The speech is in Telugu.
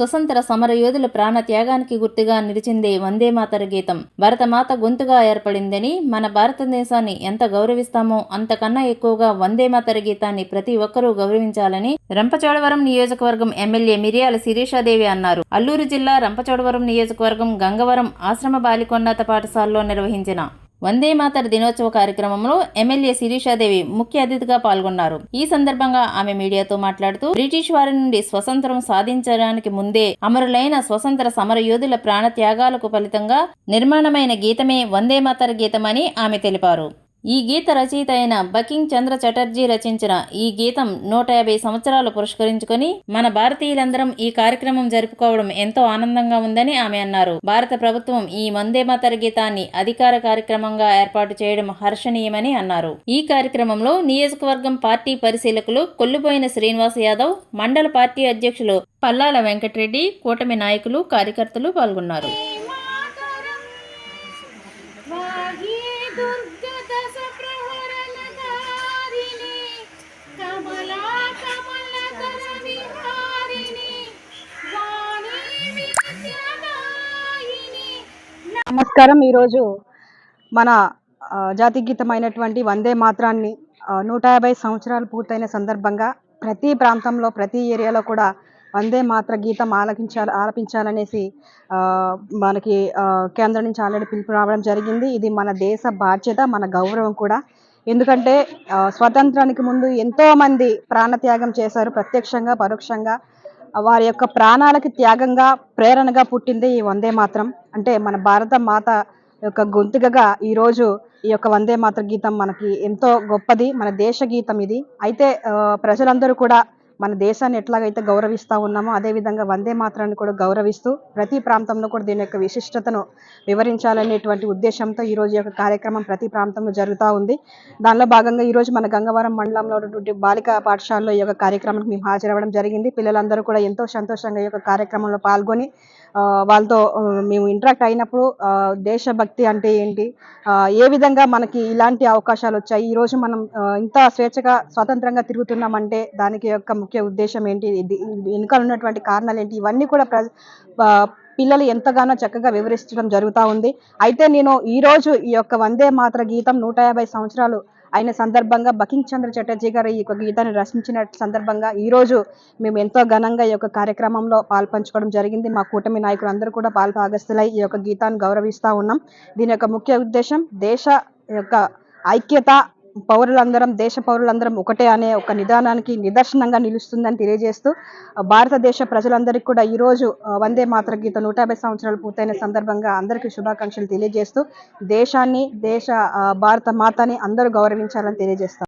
స్వతంత్ర సమర యోధుల ప్రాణ త్యాగానికి గుర్తుగా నిలిచిందే వందే మాతర గీతం. భరతమాత గొంతుగా ఏర్పడిందని మన భారతదేశాన్ని ఎంత గౌరవిస్తామో అంతకన్నా ఎక్కువగా వందే మాతర గీతాన్ని ప్రతి ఒక్కరూ గౌరవించాలని రంపచోడవరం నియోజకవర్గం ఎమ్మెల్యే మిరియాల శిరీషాదేవి అన్నారు. అల్లూరు జిల్లా రంపచోడవరం నియోజకవర్గం గంగవరం ఆశ్రమ బాలికోన్నత పాఠశాలలో నిర్వహించిన వందే మాతర దినోత్సవ కార్యక్రమంలో ఎమ్మెల్యే శిరీషాదేవి ముఖ్య అతిథిగా పాల్గొన్నారు. ఈ సందర్భంగా ఆమె మీడియాతో మాట్లాడుతూ బ్రిటిష్ వారి నుండి స్వతంత్రం సాధించడానికి ముందే అమరులైన స్వతంత్ర సమర యోధుల ప్రాణ త్యాగాలకు ఫలితంగా నిర్మాణమైన గీతమే వందే మాతర గీతమని ఆమె తెలిపారు. ఈ గీత రచయిత అయిన బకింగ్ చంద్ర చటర్జీ రచించిన ఈ గీతం నూట యాభై సంవత్సరాలు పురస్కరించుకొని మన భారతీయులందరం ఈ కార్యక్రమం జరుపుకోవడం ఎంతో ఆనందంగా ఉందని ఆమె అన్నారు. భారత ప్రభుత్వం ఈ వందే మాతర గీతాన్ని అధికార కార్యక్రమంగా ఏర్పాటు చేయడం హర్షణీయమని అన్నారు. ఈ కార్యక్రమంలో నియోజకవర్గం పార్టీ పరిశీలకులు కొల్లుపోయిన శ్రీనివాస్ యాదవ్ మండల పార్టీ అధ్యక్షులు పల్లాల వెంకటరెడ్డి కూటమి నాయకులు కార్యకర్తలు పాల్గొన్నారు. నమస్కారం. ఈరోజు మన జాతి గీతమైనటువంటి వందే మాత్రాన్ని నూట యాభై సంవత్సరాలు పూర్తయిన సందర్భంగా ప్రతి ప్రాంతంలో ప్రతి ఏరియాలో కూడా వందే మాత్ర గీతం ఆలకించాలి ఆలపించాలనేసి మనకి కేంద్రం నుంచి ఆల్రెడీ పిలుపు రావడం జరిగింది. ఇది మన దేశ బాధ్యత మన గౌరవం కూడా. ఎందుకంటే స్వతంత్రానికి ముందు ఎంతోమంది ప్రాణత్యాగం చేశారు. ప్రత్యక్షంగా పరోక్షంగా వారి యొక్క ప్రాణాలకి త్యాగంగా ప్రేరణగా పుట్టింది ఈ వందే మాత్రం. అంటే మన భారత మాత యొక్క గొంతుకగా ఈరోజు ఈ యొక్క వందే మాతర గీతం మనకి ఎంతో గొప్పది మన దేశ గీతం ఇది. అయితే ప్రజలందరూ కూడా మన దేశాన్ని ఎట్లాగైతే గౌరవిస్తూ ఉన్నామో అదేవిధంగా వందే మాత్రాన్ని కూడా గౌరవిస్తూ ప్రతి ప్రాంతంలో కూడా దీని యొక్క విశిష్టతను వివరించాలనేటువంటి ఉద్దేశంతో ఈరోజు యొక్క కార్యక్రమం ప్రతి ప్రాంతంలో జరుగుతూ ఉంది. దానిలో భాగంగా ఈరోజు మన గంగవరం మండలంలో ఉన్నటువంటి బాలికా పాఠశాలలో ఈ యొక్క కార్యక్రమానికి మేము హాజరవ్వడం జరిగింది. పిల్లలందరూ కూడా ఎంతో సంతోషంగా ఈ యొక్క కార్యక్రమంలో పాల్గొని వాళ్ళతో మేము ఇంటరాక్ట్ అయినప్పుడు దేశభక్తి అంటే ఏంటి ఏ విధంగా మనకి ఇలాంటి అవకాశాలు వచ్చాయి ఈరోజు మనం ఇంత స్వేచ్ఛగా స్వతంత్రంగా తిరుగుతున్నామంటే దానికి యొక్క ముఖ్య ఉద్దేశం ఏంటి? వెనుకలు ఉన్నటువంటి కారణాలు ఏంటి? ఇవన్నీ కూడా ప్ర పిల్లలు ఎంతగానో చక్కగా వివరించడం జరుగుతూ ఉంది. అయితే నేను ఈరోజు ఈ యొక్క వందే మాత్ర గీతం నూట యాభై సంవత్సరాలు అయిన సందర్భంగా బకింగ్ చంద్ర చటర్జీ గారు ఈ యొక్క గీతాన్ని రచించిన సందర్భంగా ఈరోజు మేము ఎంతో ఘనంగా ఈ యొక్క కార్యక్రమంలో పాల్పంచుకోవడం జరిగింది. మా కూటమి నాయకులు అందరూ కూడా పాల్భాగస్తులై ఈ యొక్క గీతాన్ని గౌరవిస్తూ ఉన్నాం. దీని యొక్క ముఖ్య ఉద్దేశం దేశ యొక్క ఐక్యత పౌరులందరం దేశ పౌరులందరం ఒకటే అనే ఒక నిదానానికి నిదర్శనంగా నిలుస్తుందని తెలియజేస్తూ భారతదేశ ప్రజలందరికీ కూడా ఈరోజు వందే మాతర గీత నూట యాభై సంవత్సరాలు పూర్తయిన సందర్భంగా అందరికీ శుభాకాంక్షలు తెలియజేస్తూ దేశాన్ని దేశ భారత మాతని అందరూ గౌరవించాలని తెలియజేస్తాం